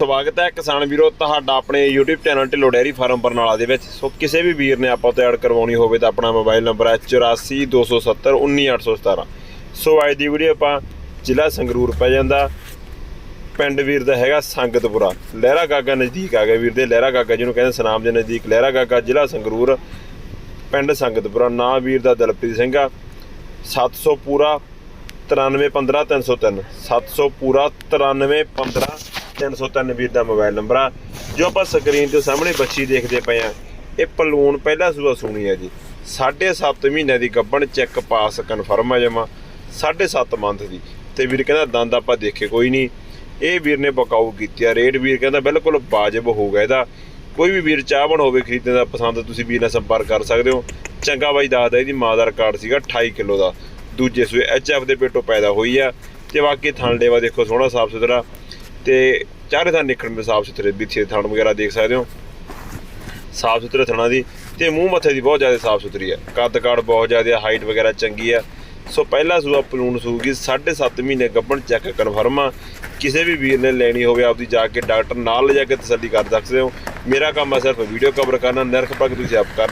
ਸਵਾਗਤ ਹੈ ਕਿਸਾਨ ਵੀਰੋ, ਤੁਹਾਡਾ ਆਪਣੇ YouTube channel Dhillon dairy farm Barnala ਦੇ ਵਿੱਚ। ਸੋ ਕਿਸੇ ਵੀ ਵੀਰ ਨੇ ਆਪਾਂ ਤੋਂ ਐਡ ਕਰਵਾਉਣੀ ਹੋਵੇ ਤਾਂ ਆਪਣਾ ਮੋਬਾਈਲ ਨੰਬਰ ਹੈ 8427191817 ਸੋ ਅੱਜ ਦੀ ਵੀਡੀਓ ਆਪਾਂ ਜ਼ਿਲ੍ਹਾ ਸੰਗਰੂਰ ਪੈ ਜਾਂਦਾ। ਪਿੰਡ ਵੀਰ ਦਾ ਹੈਗਾ ਸੰਗਤਪੁਰਾ। ਲਹਿਰਾ ਗਾਗਾ ਨਜ਼ਦੀਕ ਆ ਗਿਆ ਵੀਰ ਦੇ, ਲਹਿਰਾ ਗਾਗਾ ਜਿਹਨੂੰ ਕਹਿੰਦੇ ਸਨਾਮ ਦੇ ਨਜ਼ਦੀਕ। ਲਹਿਰਾ ਗਾਗਾ ਜ਼ਿਲ੍ਹਾ ਸੰਗਰੂਰ, ਪਿੰਡ ਸੰਗਤਪੁਰਾ, ਨਾਂ ਵੀਰ ਦਾ ਦਲਪ੍ਰੀਤ ਸਿੰਘ ਆ। 700 ਪੂਰਾ 9315303 700 ਪੂਰਾ 9315303 ਵੀਰ ਦਾ ਮੋਬਾਈਲ ਨੰਬਰ ਆ। ਜੋ ਆਪਾਂ ਸਕਰੀਨ ਤੇ ਸਾਹਮਣੇ ਬੱਚੀ ਦੇਖਦੇ ਪਏ ਆ, ਇਹ ਪਲੂਨ ਪਹਿਲਾ ਸੂਆ ਸੂਣੀ ਹੈ ਜੀ। 7.5 ਮਹੀਨੇ ਦੀ ਗੱਬਣ ਚੈੱਕ ਪਾਸ ਕਨਫਰਮ ਆ ਜਮਾ 7.5 ਮੰਥ ਦੀ। ਤੇ ਵੀਰ ਕਹਿੰਦਾ, ਦੰਦ ਆਪਾਂ ਦੇਖੇ ਕੋਈ ਨਹੀਂ। ਇਹ ਵੀਰ ਨੇ ਬਕਾਊ ਕੀਤੀ ਆ। ਰੇਟ ਵੀਰ ਕਹਿੰਦਾ ਬਿਲਕੁਲ ਵਾਜਬ ਹੋਊਗਾ ਇਹਦਾ। ਕੋਈ ਵੀ ਵੀਰ ਚਾਹਵਣ ਹੋਵੇ ਖਰੀਦਣ ਦਾ ਪਸੰਦ, ਤੁਸੀਂ ਵੀਰ ਨਾਲ ਸੰਪਰਕ ਕਰ ਸਕਦੇ ਹੋ। ਚੰਗਾ ਬਾਈ ਦੱਸਦਾ ਇਹਦੀ ਮਾਂ ਦਾ ਰਿਕਾਰਡ ਸੀਗਾ 28 ਕਿਲੋ ਦਾ। ਦੂਜੇ ਸੂਏ ਐਚਐਫ ਦੇ ਪੇਟੋਂ ਪੈਦਾ ਹੋਈ ਆ। ਤੇ ਬਾਕੀ ਥਣ ਲੇਵਾ ਦੇਖੋ, ਸੋਹਣਾ ਸਾਫ਼ ਸੁਥਰਾ ਤੇ ਚਾਰੇ ਥਾਂ ਨਿਕਲਣ ਦੇ ਸਾਫ਼ ਸੁਥਰੇ ਬਿੱਥੇ ਥਣ ਵਗੈਰਾ ਦੇਖ ਸਕਦੇ ਹੋ। ਸਾਫ਼ ਸੁਥਰੇ ਥਣਾ ਦੀ ਤੇ ਮੂੰਹ ਮੱਥੇ ਦੀ ਬਹੁਤ ਜ਼ਿਆਦਾ ਸਾਫ਼ ਸੁਥਰੀ ਹੈ। ਕੱਦ ਕਾੜ ਬਹੁਤ ਜ਼ਿਆਦਾ ਹਾਈਟ ਵਗੈਰਾ ਚੰਗੀ ਆ ਸੋ ਪਹਿਲਾ ਸੂਆ ਪਲੂਣ ਸੂਗੀ 7.5 ਮਹੀਨੇ ਗੱਭਣ ਚੈੱਕ ਕਨਫਰਮ ਆ। ਕਿਸੇ ਵੀ ਵੀਰ ਨੇ ਲੈਣੀ ਹੋਵੇ, ਆਪਦੀ ਜਾ ਕੇ ਡਾਕਟਰ ਨਾਲ ਲਿਜਾ ਕੇ ਤਸੱਲੀ ਕਰ ਸਕਦੇ ਹੋ। ਮੇਰਾ ਕੰਮ ਆ ਸਿਰਫ ਵੀਡੀਓ ਕਵਰ ਕਰਨਾ, ਨਿਰਖ ਪੱਕ ਤੁਸੀਂ ਆਪ ਕਰਨੀ।